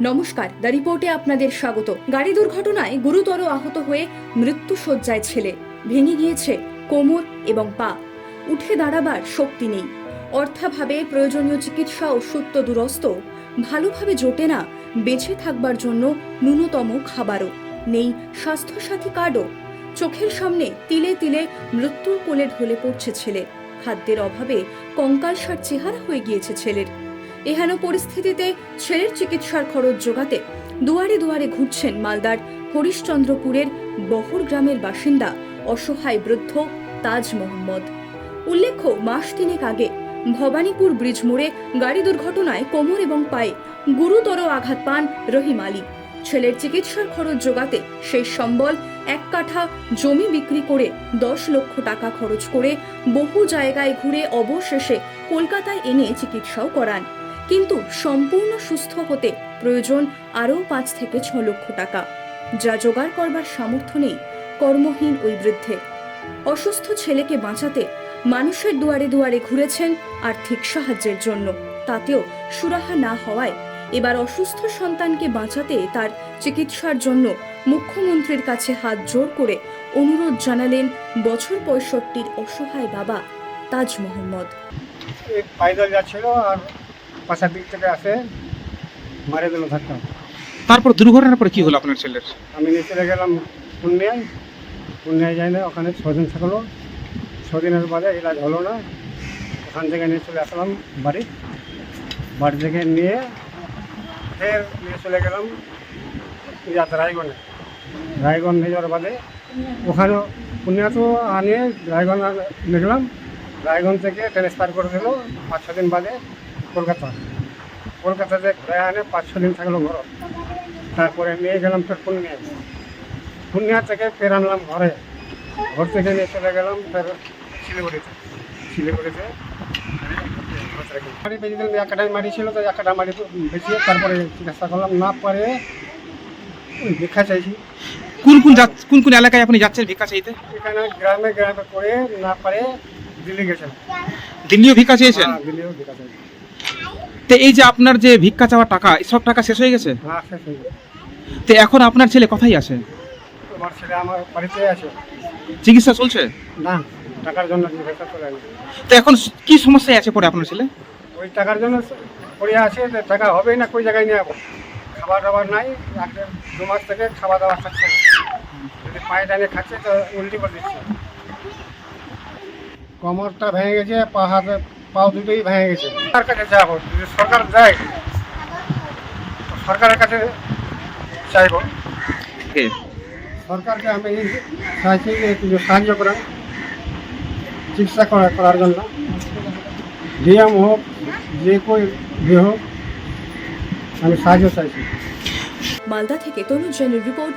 নমস্কার, দ্য রিপোর্টে আপনাদের স্বাগত। গাড়ি দুর্ঘটনায় গুরুতর আহত হয়ে মৃত্যু সজ্জায় ছেলে। ভেঙে গিয়েছে কোমর এবং পা। উঠে দাঁড়াবার শক্তি নেই। অর্থাভাবে প্রয়োজনীয় চিকিৎসা ওষুধ তো দুরস্ত। ভালোভাবে জোটে না, বেঁচে থাকবার জন্য ন্যূনতম খাবারও। নেই স্বাস্থ্যসাথী কার্ডও। চোখের সামনে তিলে তিলে মৃত্যুর কোলে ঢলে পড়ছে ছেলে। খাদ্যের অভাবে কঙ্কালসার চেহারা হয়ে গিয়েছে ছেলের। এহেন পরিস্থিতিতে ছেলের চিকিৎসার খরচ জোগাতে দুয়ারে দুয়ারে ঘুরছেন মালদার হরিশ্চন্দ্রপুরের বহর গ্রামের বাসিন্দা অসহায় বৃদ্ধ তাজ মোহাম্মদ। উল্লেখ্য, মাস তিনেক আগে ভবানীপুর ব্রিজ মোড়ে গাড়ি দুর্ঘটনায় কোমর এবং পায়ে গুরুতর আঘাত পান রহিম আলী। ছেলের চিকিৎসার খরচ জোগাতে সেই সম্বল এক কাঠা জমি বিক্রি করে দশ লক্ষ টাকা খরচ করে বহু জায়গায় ঘুরে অবশেষে কলকাতায় এনে চিকিৎসাও করান। কিন্তু সম্পূর্ণ সুস্থ হতে প্রয়োজন আরও পাঁচ থেকে ছ লক্ষ টাকা, যা জোগাড় করবার সামর্থ্য নেই কর্মহীন ওই বৃদ্ধে। অসুস্থ ছেলেকে বাঁচাতে মানুষের দুয়ারে দুয়ারে ঘুরেছেন আর্থিক সাহায্যের জন্য। তাতেও সুরাহা না হওয়ায় এবার অসুস্থ সন্তানকে বাঁচাতে তার চিকিৎসার জন্য মুখ্যমন্ত্রীর কাছে হাত জোর করে অনুরোধ জানালেন বছর পঁয়ষট্টির অসহায় বাবা তাজ মোহাম্মদ পায়দল যাচ্ছিল আর পাশার দিক থেকে আসে মারে দিল ধাক্কা তারপর দুর্ঘটনার পরে কি হলো আপনার ছেলের? আমি নিয়ে চলে গেলাম পুণ্যায়। পুণ্যায় যাই না ওখানে ছদিন থাকল। ছদিনের বাদে ইলাজ হলো না। ওখান থেকে নিয়ে চলে আসলাম বাড়ি। বাড়ি থেকে নিয়ে ফের নিয়ে চলে গেলাম রায়গঞ্জে। রায়গঞ্জ নিয়ে যাওয়ার বাদে ওখানে পুণ্যা তো আনিয়ে রায়গঞ্জ নিয়ে গেলাম রায়গঞ্জ থেকে ট্রান্সফার করে দিল। পাঁচ ছ দিন বাদে কলকাতা। কলকাতাতে ঘুরে আনে পাঁচ ছ দিন থাকল ঘর। তারপরে নিয়ে গেলাম ফের পূর্ণিয়ায় পূর্ণিয়া থেকে ফের আনলাম ঘরে। ঘর থেকে নিয়ে চলে গেলাম ফের শিলিগুড়িতে। শিলিগুড়িতে। মারি বেঁচে দিলাম একাটাই মারি ছিল তো একাটা মারি বেঁচিয়ে তারপরে চিকিৎসা করলাম না পারে ওই ভিক্ষা চাইছি। কোন কোন কোন কোন এলাকায় আপনি যাচ্ছেন ভিক্ষা চাইতে? এখানে গ্রামে গ্রামে করে না পারে দিল্লি গেছিলাম। দিল্লিও ভিক্ষা চেয়েছেন? হ্যাঁ দিল্লিও ভিক্ষা চাইছি। তো এই যে আপনার যে ভিক্ষা চাওয়া টাকা সব টাকা শেষ হয়ে গেছে? হ্যাঁ শেষ হয়ে গেছে। তো এখন আপনার ছেলে কোথায় আছে? আমার ছেলে আমার বাড়িতে আছে। চিকিৎসা চলছে? না টাকার জন্য তো এখন কি সমস্যায় আছে পরে আপনার ছেলে? ওই টাকার জন্য পড়ে আছে টাকা হবেই না কই জায়গায় নিয়ে খাবার দাবার নাই এক দু মাস থেকে খাবার দাবার খাচ্ছে না। যদি পায়ে টানে খাচ্ছে তো উল্টি করে দিচ্ছে। কোমরটা ভেঙে গেছে পা হাতে পাও দুটোই ভেঙে গেছে। সরকার কাছে যাব যদি সরকার দেয় সরকারের কাছে চাইব। কে? সরকারকে আমি চাইছি যে সাহায্য করেন চিকিৎসা করা- করার জন্য। ডিএম হোক যে কই যে হোক আমি সাহায্য চাইছি। মালদা থেকে তনুজ জৈনের রিপোর্ট